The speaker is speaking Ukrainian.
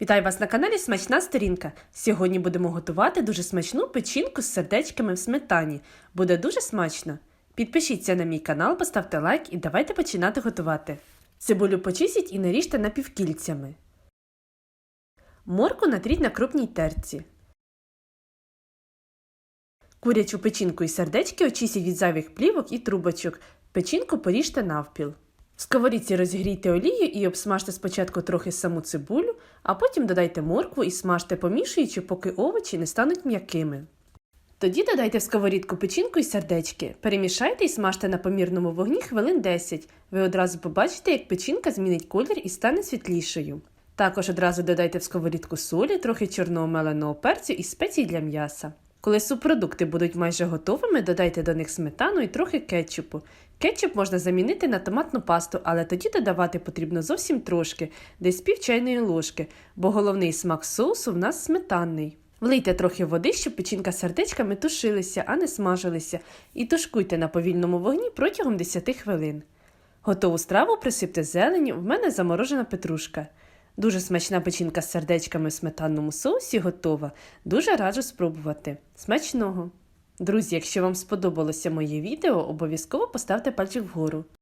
Вітаю вас на каналі Смачна сторінка. Сьогодні будемо готувати дуже смачну печінку з сердечками в сметані. Буде дуже смачно. Підпишіться на мій канал, поставте лайк і давайте починати готувати. Цибулю почистіть і наріжте напівкільцями. Морку натріть на крупній терці. Курячу печінку і сердечки очистіть від зайвих плівок і трубочок. Печінку поріжте навпіл. В сковорідці розігрійте олію і обсмажте спочатку трохи саму цибулю, а потім додайте моркву і смажте, помішуючи, поки овочі не стануть м'якими. Тоді додайте в сковорідку печінку і сердечки, перемішайте і смажте на помірному вогні хвилин 10. Ви одразу побачите, як печінка змінить колір і стане світлішою. Також одразу додайте в сковорідку солі, трохи чорного меленого перцю і спецій для м'яса. Коли субпродукти будуть майже готовими, додайте до них сметану і трохи кетчупу. Кетчуп можна замінити на томатну пасту, але тоді додавати потрібно зовсім трошки, десь пів чайної ложки, бо головний смак соусу в нас сметанний. Влийте трохи води, щоб печінка сердечками тушилися, а не смажилися, і тушкуйте на повільному вогні протягом 10 хвилин. Готову страву присипте зеленню, в мене заморожена петрушка. Дуже смачна печінка з сердечками в сметанному соусі готова. Дуже раджу спробувати. Смачного! Друзі, якщо вам сподобалося моє відео, обов'язково поставте пальчик вгору.